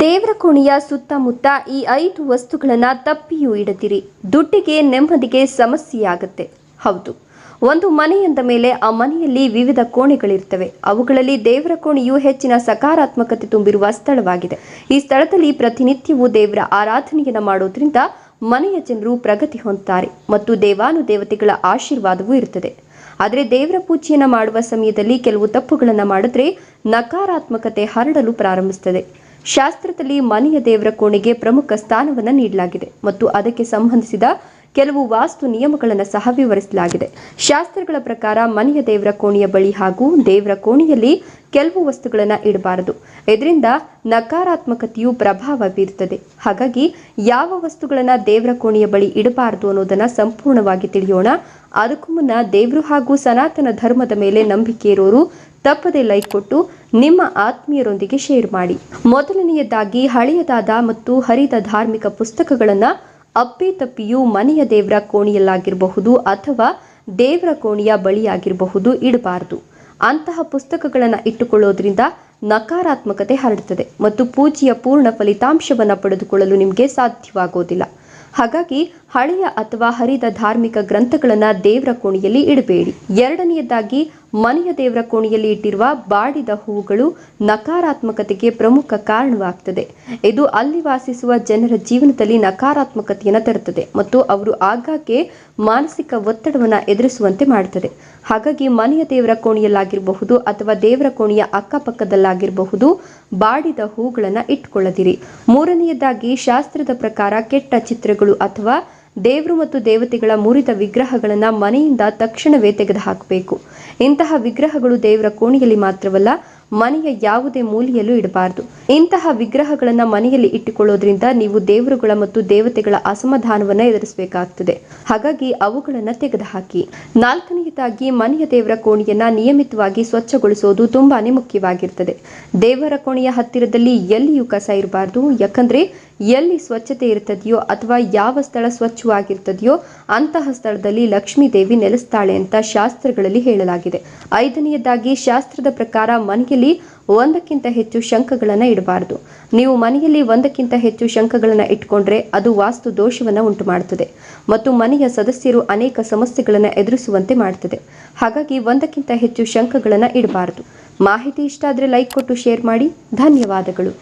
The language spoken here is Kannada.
ದೇವರ ಕೋಣೆಯ ಸುತ್ತಮುತ್ತ ಈ ಐದು ವಸ್ತುಗಳನ್ನು ತಪ್ಪಿಯೂ ಇಡದಿರಿ. ದುಡ್ಡಿಗೆ, ನೆಮ್ಮದಿಗೆ ಸಮಸ್ಯೆಯಾಗುತ್ತೆ. ಹೌದು. ಒಂದು ಮನೆಯಂದ ಮೇಲೆ ಆ ಮನೆಯಲ್ಲಿ ವಿವಿಧ ಕೋಣೆಗಳಿರ್ತವೆ. ಅವುಗಳಲ್ಲಿ ದೇವರ ಕೋಣೆಯು ಹೆಚ್ಚಿನ ಸಕಾರಾತ್ಮಕತೆ ತುಂಬಿರುವ ಸ್ಥಳವಾಗಿದೆ. ಈ ಸ್ಥಳದಲ್ಲಿ ಪ್ರತಿನಿತ್ಯವೂ ದೇವರ ಆರಾಧನೆಯನ್ನು ಮಾಡೋದ್ರಿಂದ ಮನೆಯ ಜನರು ಪ್ರಗತಿ ಹೊಂದುತ್ತಾರೆ ಮತ್ತು ದೇವಾನುದೇವತೆಗಳ ಆಶೀರ್ವಾದವೂ ಇರುತ್ತದೆ ಆದರೆ ದೇವರ ಪೂಜೆಯನ್ನು ಮಾಡುವ ಸಮಯದಲ್ಲಿ ಕೆಲವು ತಪ್ಪುಗಳನ್ನು ಮಾಡಿದ್ರೆ ನಕಾರಾತ್ಮಕತೆ ಹರಡಲು ಪ್ರಾರಂಭಿಸುತ್ತದೆ ಶಾಸ್ತ್ರದಲ್ಲಿ ಮನೆಯ ದೇವರ ಕೋಣೆಗೆ ಪ್ರಮುಖ ಸ್ಥಾನವನ್ನು ನೀಡಲಾಗಿದೆ ಮತ್ತು ಅದಕ್ಕೆ ಸಂಬಂಧಿಸಿದ ಕೆಲವು ವಾಸ್ತು ನಿಯಮಗಳನ್ನು ಸಹ ವಿವರಿಸಲಾಗಿದೆ. ಶಾಸ್ತ್ರಗಳ ಪ್ರಕಾರ ಮನೆಯ ದೇವರ ಕೋಣೆಯ ಬಳಿ ಹಾಗೂ ದೇವರ ಕೋಣೆಯಲ್ಲಿ ಕೆಲವು ವಸ್ತುಗಳನ್ನು ಇಡಬಾರದು. ಇದರಿಂದ ನಕಾರಾತ್ಮಕತೆಯು ಪ್ರಭಾವ ಬೀರುತ್ತದೆ. ಹಾಗಾಗಿ ಯಾವ ವಸ್ತುಗಳನ್ನು ದೇವರ ಕೋಣೆಯ ಬಳಿ ಇಡಬಾರದು ಅನ್ನೋದನ್ನು ಸಂಪೂರ್ಣವಾಗಿ ತಿಳಿಯೋಣ. ಅದಕ್ಕೂ ಮುನ್ನ ದೇವರು ಹಾಗೂ ಸನಾತನ ಧರ್ಮದ ಮೇಲೆ ನಂಬಿಕೆ ಇರೋರು ತಪ್ಪದೆ ಲೈಕ್ ಕೊಟ್ಟು ನಿಮ್ಮ ಆತ್ಮೀಯರೊಂದಿಗೆ ಶೇರ್ ಮಾಡಿ. ಮೊದಲನೆಯದಾಗಿ ಹಳೆಯದಾದ ಮತ್ತು ಹರಿದ ಧಾರ್ಮಿಕ ಪುಸ್ತಕಗಳನ್ನು ಅಪ್ಪಿತಪ್ಪಿಯೂ ಮನೆಯ ದೇವರ ಕೋಣೆಯಲ್ಲಾಗಿರಬಹುದು ಅಥವಾ ದೇವರ ಕೋಣೆಯ ಬಳಿಯಾಗಿರಬಹುದು ಇಡಬಾರದು. ಅಂತಹ ಪುಸ್ತಕಗಳನ್ನು ಇಟ್ಟುಕೊಳ್ಳೋದ್ರಿಂದ ನಕಾರಾತ್ಮಕತೆ ಹರಡುತ್ತದೆ ಮತ್ತು ಪೂಜೆಯ ಪೂರ್ಣ ಫಲಿತಾಂಶವನ್ನು ಪಡೆದುಕೊಳ್ಳಲು ನಿಮಗೆ ಸಾಧ್ಯವಾಗೋದಿಲ್ಲ. ಹಾಗಾಗಿ ಹಳೆಯ ಅಥವಾ ಹರಿದ ಧಾರ್ಮಿಕ ಗ್ರಂಥಗಳನ್ನು ದೇವರ ಕೋಣೆಯಲ್ಲಿ ಇಡಬೇಡಿ. ಎರಡನೆಯದಾಗಿ ಮನೆಯ ದೇವರ ಕೋಣೆಯಲ್ಲಿ ಇಟ್ಟಿರುವ ಬಾಡಿದ ಹೂವುಗಳು ನಕಾರಾತ್ಮಕತೆಗೆ ಪ್ರಮುಖ ಕಾರಣವಾಗ್ತದೆ. ಇದು ಅಲ್ಲಿ ವಾಸಿಸುವ ಜನರ ಜೀವನದಲ್ಲಿ ನಕಾರಾತ್ಮಕತೆಯನ್ನು ತರುತ್ತದೆ ಮತ್ತು ಅವರು ಆಗಾಗ್ಗೆ ಮಾನಸಿಕ ಒತ್ತಡವನ್ನು ಎದುರಿಸುವಂತೆ ಮಾಡುತ್ತದೆ. ಹಾಗಾಗಿ ಮನೆಯ ದೇವರ ಕೋಣೆಯಲ್ಲಾಗಿರಬಹುದು ಅಥವಾ ದೇವರ ಕೋಣೆಯ ಅಕ್ಕಪಕ್ಕದಲ್ಲಾಗಿರಬಹುದು ಬಾಡಿದ ಹೂಗಳನ್ನು ಇಟ್ಕೊಳ್ಳದಿರಿ ಮೂರನೆಯದಾಗಿ ಶಾಸ್ತ್ರದ ಪ್ರಕಾರ ಕೆಟ್ಟ ಚಿತ್ರಗಳು ಅಥವಾ ದೇವರು ಮತ್ತು ದೇವತೆಗಳ ಮುರಿದ ವಿಗ್ರಹಗಳನ್ನು ಮನೆಯಿಂದ ತಕ್ಷಣವೇ ತೆಗೆದುಹಾಕಬೇಕು. ಇಂತಹ ವಿಗ್ರಹಗಳು ದೇವರ ಕೋಣೆಯಲ್ಲಿ ಮಾತ್ರವಲ್ಲ ಮನೆಯ ಯಾವುದೇ ಮೂಲೆಯಲ್ಲೂ ಇಡಬಾರದು. ಇಂತಹ ವಿಗ್ರಹಗಳನ್ನು ಮನೆಯಲ್ಲಿ ಇಟ್ಟುಕೊಳ್ಳೋದ್ರಿಂದ ನೀವು ದೇವರುಗಳ ಮತ್ತು ದೇವತೆಗಳ ಅಸಮಾಧಾನವನ್ನ ಎದುರಿಸಬೇಕಾಗ್ತದೆ. ಹಾಗಾಗಿ ಅವುಗಳನ್ನು ತೆಗೆದುಹಾಕಿ. ನಾಲ್ಕನೆಯದಾಗಿ ಮನೆಯ ದೇವರ ಕೋಣೆಯನ್ನ ನಿಯಮಿತವಾಗಿ ಸ್ವಚ್ಛಗೊಳಿಸೋದು ತುಂಬಾನೇ ಮುಖ್ಯವಾಗಿರ್ತದೆ. ದೇವರ ಕೋಣೆಯ ಹತ್ತಿರದಲ್ಲಿ ಎಲ್ಲಿಯೂ ಕಸ ಇರಬಾರ್ದು. ಯಾಕಂದ್ರೆ ಎಲ್ಲಿ ಸ್ವಚ್ಛತೆ ಇರ್ತದೆಯೋ ಅಥವಾ ಯಾವ ಸ್ಥಳ ಸ್ವಚ್ಛವಾಗಿರ್ತದೆಯೋ ಅಂತಹ ಸ್ಥಳದಲ್ಲಿ ಲಕ್ಷ್ಮೀ ದೇವಿ ನೆಲೆಸ್ತಾಳೆ ಅಂತ ಶಾಸ್ತ್ರಗಳಲ್ಲಿ ಹೇಳಲಾಗಿದೆ. ಐದನೆಯದಾಗಿ ಶಾಸ್ತ್ರದ ಪ್ರಕಾರ ಮನೆಯಲ್ಲಿ ಒಂದಕ್ಕಿಂತ ಹೆಚ್ಚು ಶಂಖಗಳನ್ನು ಇಡಬಾರದು. ನೀವು ಮನೆಯಲ್ಲಿ ಒಂದಕ್ಕಿಂತ ಹೆಚ್ಚು ಶಂಖಗಳನ್ನು ಇಟ್ಕೊಂಡ್ರೆ ಅದು ವಾಸ್ತು ದೋಷವನ್ನು ಉಂಟು ಮಾಡುತ್ತದೆ ಮತ್ತು ಮನೆಯ ಸದಸ್ಯರು ಅನೇಕ ಸಮಸ್ಯೆಗಳನ್ನು ಎದುರಿಸುವಂತೆ ಮಾಡುತ್ತದೆ ಹಾಗಾಗಿ ಒಂದಕ್ಕಿಂತ ಹೆಚ್ಚು ಶಂಖಗಳನ್ನು ಇಡಬಾರದು. ಮಾಹಿತಿ ಇಷ್ಟ ಆದರೆ ಲೈಕ್ ಕೊಟ್ಟು ಶೇರ್ ಮಾಡಿ. ಧನ್ಯವಾದಗಳು.